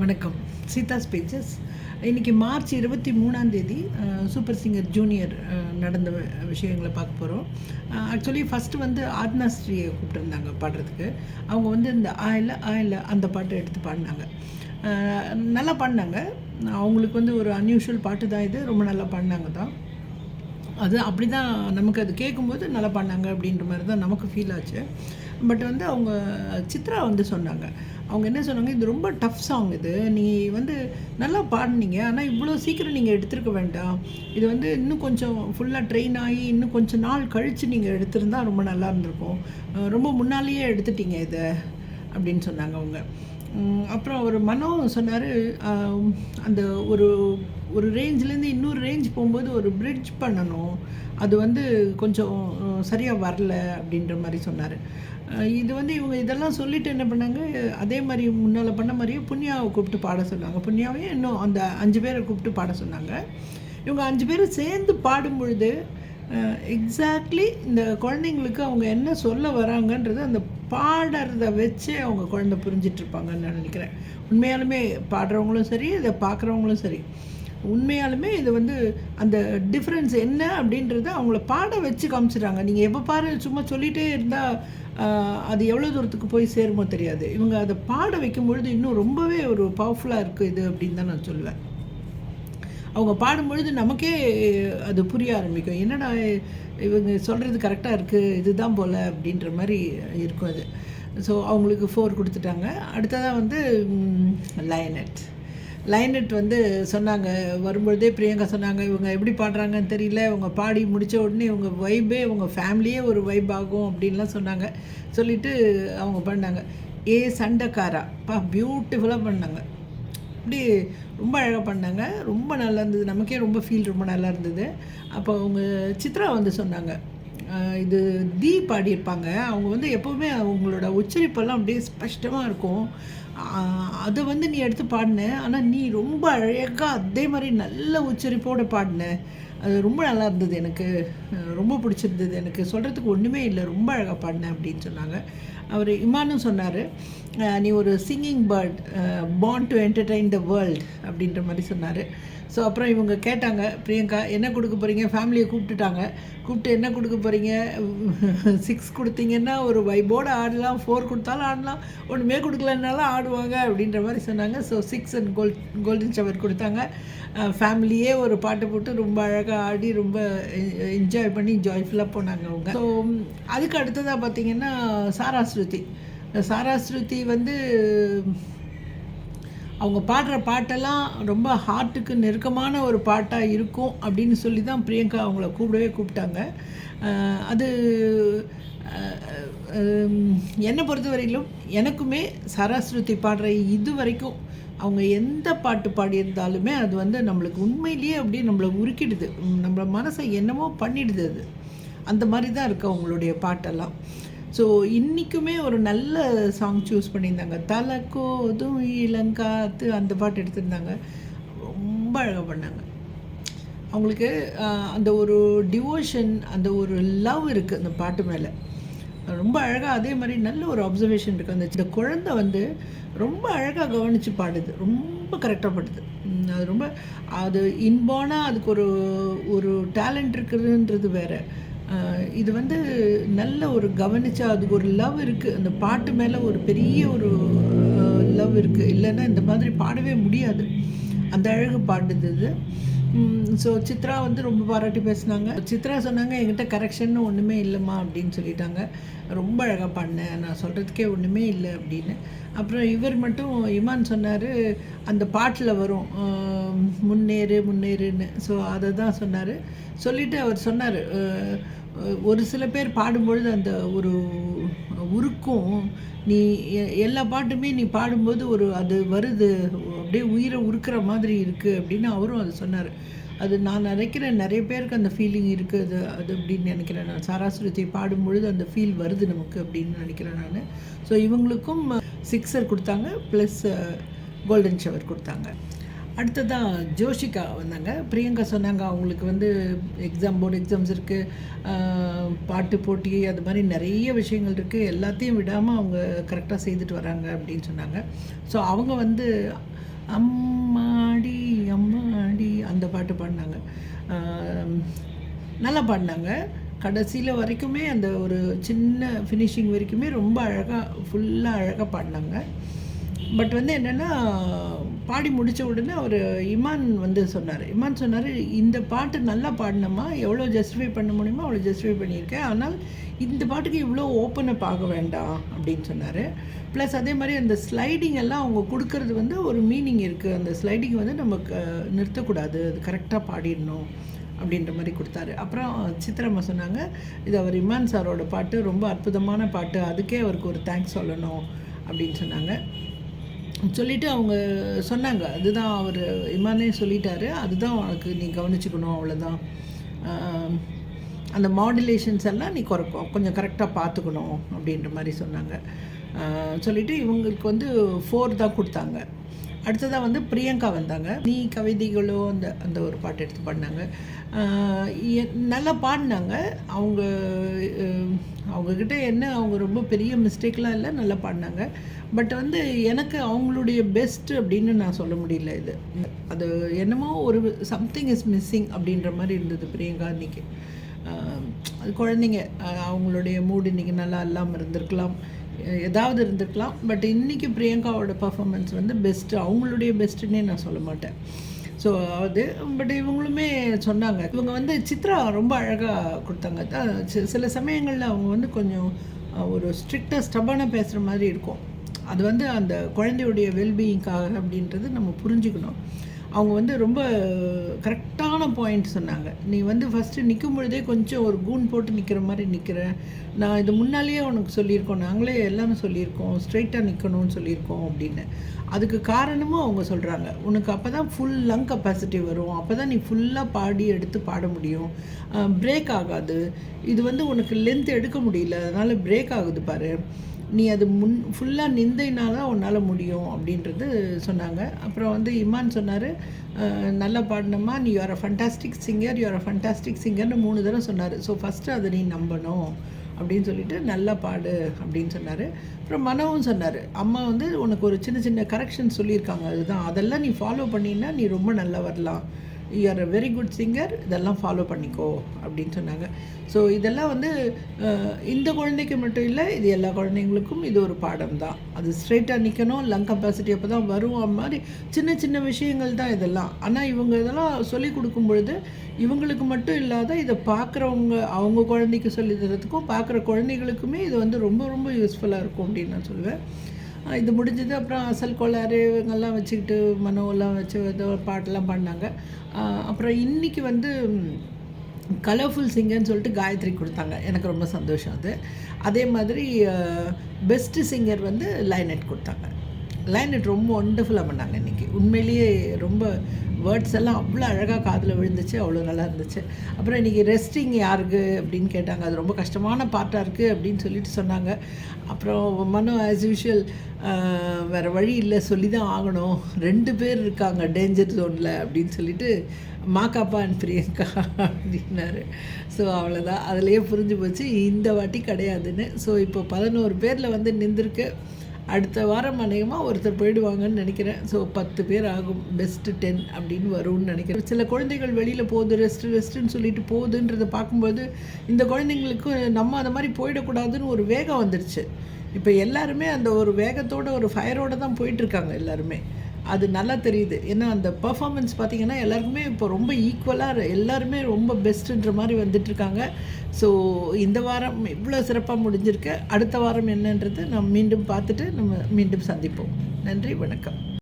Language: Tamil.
வணக்கம். சீதா ஸ்பீச்சஸ் இன்றைக்கி மார்ச் இருபத்தி மூணாம் தேதி சூப்பர் சிங்கர் ஜூனியர் நடந்த விஷயங்களை பார்க்க போகிறோம் ஆக்சுவலி ஃபஸ்ட்டு வந்து ஆத்னா ஸ்ரீயை கூப்பிட்டுருந்தாங்க பாடுறதுக்கு. அவங்க வந்து இந்த ஆயில் ஆயில் அந்த பாட்டை எடுத்து பாடினாங்க. நல்லா பாடினாங்க. அவங்களுக்கு வந்து ஒரு அன்யூஷுவல் பாட்டு தான் இது. ரொம்ப நல்லா பாடினாங்க தான். அது அப்படி தான் நமக்கு அது கேட்கும்போது நல்லா பண்ணாங்க அப்படின்ற மாதிரி தான் நமக்கு ஃபீல் ஆச்சு. பட் வந்து அவங்க சித்ரா வந்து சொன்னாங்க. அவங்க என்ன சொன்னாங்க? இது ரொம்ப டஃப் சாங் இது. நீ வந்து நல்லா பாடினீங்க. ஆனால் இவ்வளோ சீக்கிரம் நீங்கள் எடுத்துருக்க வேண்டாம். இது வந்து இன்னும் கொஞ்சம் ஃபுல்லாக ட்ரெயின் ஆகி இன்னும் கொஞ்சம் நாள் கழித்து நீங்கள் எடுத்திருந்தா ரொம்ப நல்லா இருந்திருக்கும். ரொம்ப முன்னாலேயே எடுத்துட்டீங்க இதை அப்படின்னு சொன்னாங்க அவங்க. அப்புறம் அவர் மனோ சொன்னார் அந்த ஒரு ஒரு ரேஞ்சிலேருந்து இன்னொரு ரேஞ்ச் போகும்போது ஒரு பிரிட்ஜ் பண்ணணும். அது வந்து கொஞ்சம் சரியாக வரல அப்படின்ற மாதிரி சொன்னார். இது வந்து இவங்க இதெல்லாம் சொல்லிட்டு என்ன பண்ணாங்க அதே மாதிரி முன்னால் பண்ண மாதிரியே புண்ணியாவை கூப்பிட்டு பாட சொன்னாங்க. புண்ணியாவையும் இன்னும் அந்த அஞ்சு பேரை கூப்பிட்டு பாட சொன்னாங்க. இவங்க அஞ்சு பேரும் சேர்ந்து பாடும் பொழுது எக்ஸாக்ட்லி இந்த குழந்தைங்களுக்கு அவங்க என்ன சொல்ல வராங்கன்றது அந்த பாடுறத வச்சு அவங்க குழந்தை புரிஞ்சிட்ருப்பாங்கன்னு நான் நினைக்கிறேன். உண்மையாலுமே பாடுறவங்களும் சரி இதை பார்க்குறவங்களும் சரி. உண்மையாலுமே இது வந்து அந்த டிஃப்ரென்ஸ் என்ன அப்படின்றத அவங்கள பாட வச்சு காமிச்சிடுறாங்க. நீங்கள் எப்போ பாரு சும்மா சொல்லிகிட்டே இருந்தால் அது எவ்வளோ தூரத்துக்கு போய் சேருமோ தெரியாது. இவங்க அதை பாட வைக்கும் பொழுது இன்னும் ரொம்பவே ஒரு பவர்ஃபுல்லாக இருக்குது இது அப்படின்னு தான் நான் சொல்லுவேன். அவங்க பாடும்பொழுது நமக்கே அது புரிய ஆரம்பிக்கும். என்னடா இவங்க சொல்கிறது கரெக்டாக இருக்குது இதுதான் போல் அப்படின்ற மாதிரி இருக்கும் அது. ஸோ அவங்களுக்கு ஃபோர் கொடுத்துட்டாங்க. அடுத்ததாக வந்து லயனட் லைனட் வந்து சொன்னாங்க வரும்பொழுதே பிரியங்கா சொன்னாங்க இவங்க எப்படி பாடுறாங்கன்னு தெரியல இவங்க பாடி முடித்த உடனே இவங்க வைபே இவங்க ஃபேமிலியே ஒரு வைப் ஆகும் அப்படின்லாம் சொன்னாங்க. சொல்லிவிட்டு அவங்க பண்ணாங்க. ஏ சண்டைக்காரா? பா பியூட்டிஃபுல்லாக பண்ணாங்க. அப்படி ரொம்ப அழகாக பண்ணாங்க. ரொம்ப நல்லா இருந்தது. நமக்கே ரொம்ப ஃபீல் ரொம்ப நல்லா இருந்தது. அப்போ அவங்க சித்ரா வந்து சொன்னாங்க இது தீ பாடியிருப்பாங்க. அவங்க வந்து எப்போவுமே அவங்களோட உச்சரிப்பெல்லாம் அப்படியே ஸ்பஷ்டமாக இருக்கும். அதை வந்து நீ எடுத்து பாடின. ஆனால் நீ ரொம்ப அழகாக அதே மாதிரி நல்ல உச்சரிப்போடு பாடின. அது ரொம்ப நல்லா இருந்தது எனக்கு. ரொம்ப பிடிச்சிருந்தது எனக்கு. சொல்கிறதுக்கு ஒன்றுமே இல்லை. ரொம்ப அழகாக பாடினேன் அப்படின்னு சொன்னாங்க. அவர் இமானும் சொன்னார் நீ ஒரு singing bird born to entertain the world அப்படின்ற மாதிரி சொன்னார். ஸோ அப்புறம் இவங்க கேட்டாங்க பிரியங்கா என்ன கொடுக்க போகிறீங்க ஃபேமிலியை கூப்பிட்டுட்டாங்க. கூப்பிட்டு என்ன கொடுக்க போகிறீங்க சிக்ஸ் கொடுத்தீங்கன்னா ஒரு வைபோடு ஆடலாம். ஃபோர் கொடுத்தாலும் ஆடலாம். ஒன்றுமே கொடுக்கலனாலும் ஆடுவாங்க அப்படின்ற மாதிரி சொன்னாங்க. So six and goal golden shower கொடுத்தாங்க. ஃபேமிலியே ஒரு பாட்டு போட்டு ரொம்ப அழகாக ஆடி ரொம்ப என்ஜாய் பண்ணி ஜாய்ஃபுல்லாக போனாங்க அவங்க. ஸோ அதுக்கு அடுத்ததாக பார்த்தீங்கன்னா சாரா ஸ்ருதி. சாரா ஸ்ருதி வந்து அவங்க பாடுற பாட்டெல்லாம் ரொம்ப ஹார்ட்டுக்கு நெருக்கமான ஒரு பாட்டாக இருக்கும் அப்படின்னு சொல்லி தான் பிரியங்கா அவங்கள கூப்பிடவே கூப்பிட்டாங்க. அது என்னை பொறுத்த வரையிலும் எனக்குமே சரஸ்ருதி பாடுற இது வரைக்கும் அவங்க எந்த பாட்டு பாடியிருந்தாலுமே அது வந்து நம்மளுக்கு உண்மையிலேயே அப்படியே நம்மளை உருக்கிடுது. நம்ம மனசை என்னமோ பண்ணிடுது அது. அந்த மாதிரி தான் இருக்குது அவங்களுடைய பாட்டெல்லாம். ஸோ இன்றைக்குமே ஒரு நல்ல சாங் சூஸ் பண்ணியிருந்தாங்க. தலக்கோதும் இளங்காத்து அந்த பாட்டு எடுத்திருந்தாங்க. ரொம்ப அழகாக பண்ணாங்க அவங்களுக்கு அந்த ஒரு டிவோஷன் அந்த ஒரு லவ் இருக்குது அந்த பாட்டு மேலே. ரொம்ப அழகாக அதே மாதிரி நல்ல ஒரு அப்சர்வேஷன் இருக்குது அந்த இந்த குழந்தை வந்து ரொம்ப அழகாக கவனித்து பாடுது. ரொம்ப கரெக்டாக பாடுது. அது ரொம்ப அது இன்பானாக அதுக்கு ஒரு ஒரு டேலண்ட் இருக்குதுன்றது வேறு. இது வந்து நல்ல ஒரு கவனிச்சா அதுக்கு ஒரு லவ் இருக்குது அந்த பாட்டு மேலே ஒரு பெரிய ஒரு லவ் இருக்குது இல்லைன்னா இந்த மாதிரி பாடவே முடியாது. அந்த அழகு பாடுது இது. ஸோ சித்ரா வந்து ரொம்ப பாராட்டி பேசினாங்க. சித்ரா சொன்னாங்க என்கிட்ட கரெக்ஷன் ஒன்றுமே இல்லைம்மா அப்படின்னு சொல்லிட்டாங்க. ரொம்ப அழகாக பாடினேன் நான் சொல்கிறதுக்கே ஒன்றுமே இல்லை அப்படின்னு. அப்புறம் இவர் மட்டும் இமான் சொன்னார் அந்த பாட்டில் வரும் முன்னேறு முன்னேறுன்னு. ஸோ அதை தான் சொன்னார். சொல்லிவிட்டு அவர் சொன்னார் ஒரு சில பேர் பாடும்பொழுது அந்த ஒரு உருக்கும் நீ எ- எல்லா பாட்டுமே நீ பாடும்போது ஒரு அது வருது அப்படியே உயிரை உருக்கிற மாதிரி இருக்குது அப்படின்னு அவரும் அது சொன்னார். அது நான் நினைக்கிறேன் நிறைய பேருக்கு அந்த ஃபீலிங் இருக்குது அது அது அப்படின்னு நினைக்கிறேன் நான். சாராசுரத்தை பாடும்பொழுது அந்த ஃபீல் வருது நமக்கு அப்படின்னு நினைக்கிறேன் நான். ஸோ இவங்களுக்கும் சிக்ஸர் கொடுத்தாங்க ப்ளஸ் கோல்டன் ஷவர் கொடுத்தாங்க. அடுத்ததாக ஜோஷிகா வந்தாங்க. பிரியங்கா சொன்னாங்க அவங்களுக்கு வந்து எக்ஸாம் போர்டு எக்ஸாம்ஸ் இருக்குது பாட்டு போட்டி அது மாதிரி நிறைய விஷயங்கள் இருக்குது எல்லாத்தையும் விடாமல் அவங்க கரெக்டாக செய்துட்டு வராங்க அப்படின்னு சொன்னாங்க. ஸோ அவங்க வந்து அம்மாடி அம்மாடி. அந்த பாட்டு பாடினாங்க. நல்லா பாடினாங்க. கடைசியில் வரைக்குமே அந்த ஒரு சின்ன ஃபினிஷிங் வரைக்குமே ரொம்ப அழகாக ஃபுல்லாக அழகாக பாடினாங்க. பட் வந்து என்னென்னா பாடி முடித்த உடனே அவர் இமான் வந்து சொன்னார். இமான் சொன்னார் இந்த பாட்டு நல்லா பாடினோமா எவ்வளோ ஜஸ்டிஃபை பண்ண முடியுமோ அவ்வளோ ஜஸ்டிஃபை பண்ணியிருக்கேன். ஆனால் இந்த பாட்டுக்கு இவ்வளோ ஓப்பனை பார்க்க வேண்டாம். அப்படின்னு சொன்னார். ப்ளஸ் அதே மாதிரி அந்த ஸ்லைடிங் எல்லாம் அவங்க கொடுக்கறது வந்து ஒரு மீனிங் இருக்குது அந்த ஸ்லைடிங் வந்து நம்ம க- நிறுத்தக்கூடாது. அது கரெக்டாக பாடிடணும் அப்படின்ற மாதிரி கொடுத்தாரு. அப்புறம் சித்திரம்மா சொன்னாங்க இது அவர் இமான் சாரோட பாட்டு ரொம்ப அற்புதமான பாட்டு. அதுக்கே அவருக்கு ஒரு தேங்க்ஸ் சொல்லணும் அப்படின்னு சொன்னாங்க. சொல்லிவிட்டு அவங்க சொன்னாங்க அதுதான் அவர் இமானே சொல்லிட்டாரு. அதுதான் உனக்கு நீ கவனிச்சுக்கணும் அவ்வளோதான் அந்த மாடுலேஷன்ஸ் எல்லாம் நீ குறைக்கும் கொஞ்சம் கரெக்டாக பார்த்துக்கணும் அப்படின்ற மாதிரி சொன்னாங்க. சொல்லிவிட்டு இவங்களுக்கு வந்து ஃபோர் தான் கொடுத்தாங்க. அடுத்ததாக வந்து பிரியங்கா வந்தாங்க. நீ கவிதைகளோ அந்த அந்த ஒரு பாட்டு எடுத்து பாடினாங்க. நல்லா பாடினாங்க. அவங்க அவங்கக்கிட்ட என்ன அவங்க ரொம்ப பெரிய மிஸ்டேக்லாம் இல்லை நல்லா பாடினாங்க. பட் வந்து எனக்கு அவங்களுடைய பெஸ்ட் அப்படின்னு நான் சொல்ல முடியல இது. அது என்னமோ ஒரு சம்திங் இஸ் மிஸ்ஸிங் அப்படின்ற மாதிரி இருந்தது பிரியங்கா அன்னைக்கு. அது குழந்தைங்க அவங்களுடைய மூடு இன்றைக்கி நல்லா இல்லாமல் இருந்திருக்கலாம். ஏதாவது இருந்திருக்கலாம். பட் இன்றைக்கி பிரியங்காவோட பர்ஃபார்மன்ஸ் வந்து பெஸ்ட்டு அவங்களுடைய பெஸ்ட்டுன்னே நான் சொல்ல மாட்டேன். ஸோ அது பட் இவங்களுமே சொன்னாங்க. இவங்க வந்து சித்ரா ரொம்ப அழகாக கொடுத்தாங்க. சில சமயங்களில் அவங்க வந்து கொஞ்சம் ஒரு ஸ்ட்ரிக்டாக ஸ்டப்பான பேசுகிற மாதிரி இருக்கும். அது வந்து அந்த குழந்தையுடைய வெல்பீயிங்காக அப்படின்றது நம்ம புரிஞ்சுக்கணும். அவங்க வந்து ரொம்ப கரெக்டான பாயிண்ட் சொன்னாங்க. நீ வந்து ஃபஸ்ட்டு நிற்கும் பொழுதே கொஞ்சம் ஒரு கூன் போட்டு நிற்கிற மாதிரி நிற்கிற நான் இது முன்னாலேயே உனக்கு சொல்லியிருக்கோம். நாங்களே எல்லாமே சொல்லியிருக்கோம். ஸ்ட்ரைட்டாக நிற்கணும்னு சொல்லியிருக்கோம் அப்படின்னு. அதுக்கு காரணமும் அவங்க சொல்கிறாங்க உனக்கு அப்போ தான் ஃபுல் லங் கெப்பாசிட்டி வரும். அப்போ தான் நீ ஃபுல்லாக பாடி எடுத்து பாட முடியும். பிரேக் ஆகாது. இது வந்து உனக்கு லென்த் எடுக்க முடியல. அதனால் பிரேக் ஆகுது பாரு. நீ அது முன் ஃபுல்லாக நிந்தைனால தான் உன்னால் முடியும் அப்படின்றது சொன்னாங்க. அப்புறம் வந்து இமான் சொன்னார் நல்லா பாடினம்மா நீ you are a fantastic singer you are a fantastic சிங்கர்னு மூணு தடவை சொன்னார். ஸோ ஃபஸ்ட்டு அதை நீ நம்பணும் அப்படின்னு சொல்லிட்டு நல்லா பாடு அப்படின்னு சொன்னார். அப்புறம் மனவும் சொன்னார் அம்மா வந்து உனக்கு ஒரு சின்ன சின்ன கரெக்ஷன் சொல்லியிருக்காங்க அதுதான். அதெல்லாம் நீ ஃபாலோ பண்ணினா நீ ரொம்ப நல்லா வரலாம். You are a very good singer இதெல்லாம் ஃபாலோ பண்ணிக்கோ அப்படின்னு சொன்னாங்க. ஸோ இதெல்லாம் வந்து இந்த குழந்தைக்கு மட்டும் இல்லை இது எல்லா குழந்தைங்களுக்கும் இது ஒரு பாடம் தான் அது ஸ்ட்ரைட்டாக நிற்கணும் லங் கெப்பாசிட்டி அப்போ தான் வரும் அந்த மாதிரி சின்ன சின்ன விஷயங்கள் தான் இதெல்லாம். ஆனால் இவங்க இதெல்லாம் சொல்லி கொடுக்கும் பொழுது இவங்களுக்கு மட்டும் இல்லாத இதை பார்க்குறவங்க அவங்க குழந்தைக்கு சொல்லி தரத்துக்கும் பார்க்குற குழந்தைகளுக்குமே இது வந்து ரொம்ப ரொம்ப யூஸ்ஃபுல்லாக இருக்கும் அப்படின்னு நான் சொல்லுவேன். இது முடிஞ்சது. அப்புறம் அசல் கோளாறு இவங்கெல்லாம் வச்சுக்கிட்டு மனோலாம் வச்சு ஏதோ பாட்டெல்லாம் பாடினாங்க அப்புறம் இன்னைக்கு வந்து கலர்ஃபுல் சிங்கர்னு சொல்லிட்டு காயத்ரி கொடுத்தாங்க. எனக்கு ரொம்ப சந்தோஷம் அது. அதே மாதிரி பெஸ்ட்டு சிங்கர் வந்து லைனட் கொடுத்தாங்க. லைனட் ரொம்ப ஒண்டர்ஃபுல்லாக பண்ணாங்க இன்றைக்கி உண்மையிலேயே ரொம்ப வேர்ட்ஸ் எல்லாம் அவ்வளோ அழகாக காதில் விழுந்துச்சு அவ்வளோ நல்லா இருந்துச்சு. அப்புறம் இன்றைக்கி ரெஸ்டிங் யாருக்கு அப்படின்னு கேட்டாங்க. அது ரொம்ப கஷ்டமான பார்ட்டாக இருக்குது அப்படின்னு சொல்லிட்டு சொன்னாங்க. அப்புறம் மனோ ஆஸ் யூஷுவல் வேறு வழி இல்லை சொல்லி தான் ஆகணும். ரெண்டு பேர் இருக்காங்க டேஞ்சர் ஜோனில் அப்படின்னு சொல்லிட்டு மாக்காப்பா அண்ட் பிரியங்கா அப்படின்னாரு. ஸோ அவ்வளோதான் அதுலேயே புரிஞ்சு போச்சு. இந்த வாட்டி கிடையாதுன்னு. ஸோ இப்போ பதினோரு பேரில் வந்து நின்றுருக்கு அடுத்த வாரம் அநேகமாக ஒருத்தர் போயிடுவாங்கன்னு நினைக்கிறேன். ஸோ பத்து பேர் ஆகும். பெஸ்ட்டு டென் அப்படின்னு வரும்னு நினைக்கிறேன். சில குழந்தைகள் வெளியில் போகுது ரெஸ்ட்டு ரெஸ்ட்டுன்னு சொல்லிட்டு போகுதுன்றதை பார்க்கும்போது இந்த குழந்தைங்களுக்கு நம்ம அந்த மாதிரி போயிடக்கூடாதுன்னு ஒரு வேகம் வந்துடுச்சு இப்போ எல்லாருமே அந்த ஒரு வேகத்தோட ஒரு ஃபயரோட தான் போயிட்டுருக்காங்க எல்லாருமே. அது நல்லா தெரியுது. ஏன்னா அந்த பர்ஃபாமன்ஸ் பார்த்தீங்கன்னா எல்லாருக்குமே இப்போ ரொம்ப ஈக்குவலாக எல்லாருமே ரொம்ப பெஸ்ட்டுன்ற மாதிரி வந்துட்டுருக்காங்க ஸோ இந்த வாரம் இவ்வளோ சிறப்பாக முடிஞ்சிருக்கு. அடுத்த வாரம் என்னன்றது நம்ம மீண்டும் பார்த்துட்டு நம்ம மீண்டும் சந்திப்போம். நன்றி வணக்கம்.